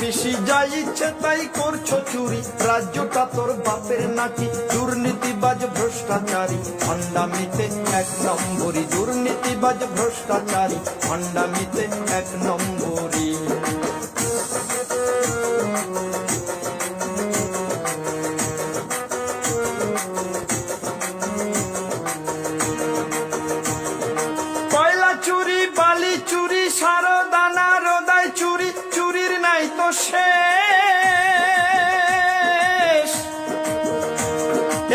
পিসি যা ইচ্ছে তাই করছ চুরি। রাজ্যটা তোর বাপের নাকি দুর্নীতিবাজ ভ্রষ্টাচারী। ভণ্ডামিতে এক নম্বরই, দুর্নীতিবাজ ভ্রষ্টাচারী। ভণ্ডামিতে এক নম্বরই।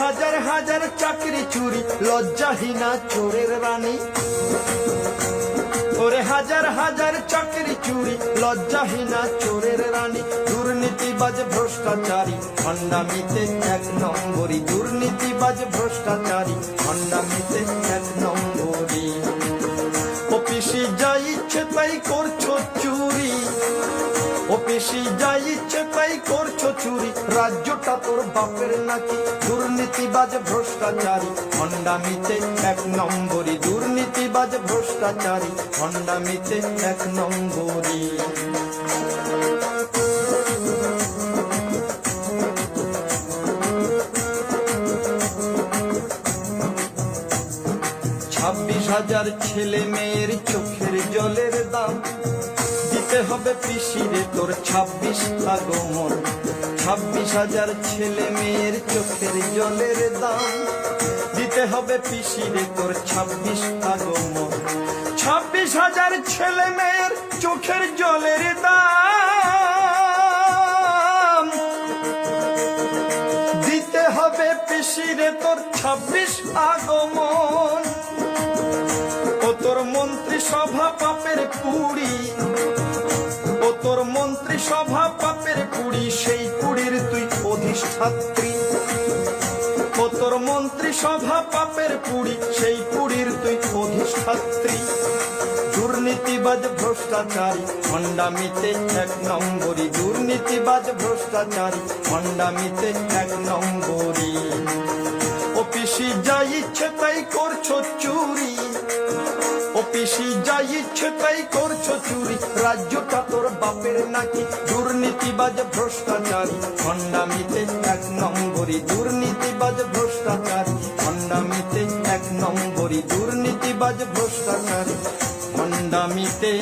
হাজার হাজার চাকরি চুরি, লজ্জাহীনা চোরের রানী। করে হাজার হাজার চাকরি চুরি, লজ্জাহীনা চোরের রানী। দুর্নীতিবাজ ভ্রষ্টাচারী, খণ্ডামিতে এক নম্বরই দুর্নীতিবাজ ভ্রষ্টাচারী, খণ্ডামিতে এক নম্বরই অফিসি যা ইচ্ছে তাই করছ চুরি। অফিসি যা ইচ্ছে তাই করছ চুরি। রাজ্যটা তোর বাপের নাকি? দুর্নীতিবাজ, ভ্রষ্টাচারী। খণ্ডামিতে এক নম্বরই। দুর্নীতিবাজ, ভ্রষ্টাচারী। খণ্ডামিতে এক নম্বরই। ছাব্বিশ হাজার ছেলে মেয়ের চোখের জলের দাম। দিতে হবে পিসিরে তোর ছাব্বিশ আগমন ছাব্বিশ হাজার ছেলে মেয়ের চোখের জলের দাম। দিতে হবে পিসিরে তোর ছাব্বিশ আগম ছাব্বিশ হাজার ছেলে মেয়ের চোখের জলের দাম। দিতে হবে পিসিরে তোর ছাব্বিশ আগমন। ও তোর মন্ত্রী সভা পাপের পুরি ও তোর মন্ত্রী সভা পাপের পুরি সেই অধিষ্ঠাত্রী ও তোর মন্ত্রী সভা পাপের পুরি, সেই পুরীর তুই অধিষ্ঠাত্রী। দুর্নীতিবাজ ভ্রষ্টাচারী খণ্ডামিতে এক নম্বরই দুর্নীতিবাজ ভ্রষ্টাচারী খণ্ডামিতে এক নম্বরই অফিসি যা ইচ্ছে, তাই করছ চুরি। অফিসি যা ইচ্ছে, তাই করছ চুরি। রাজ্যটা তোর বাপের নাকি দুর্নীতিবাজ ভ্রষ্টাচারী। নম্বরই দুর্নীতিবাজ ভ্রষ্টাচার। মন্ডামিতে এক নম্বরই দুর্নীতিবাজ ভ্রষ্টাচার। মন্ডামিতে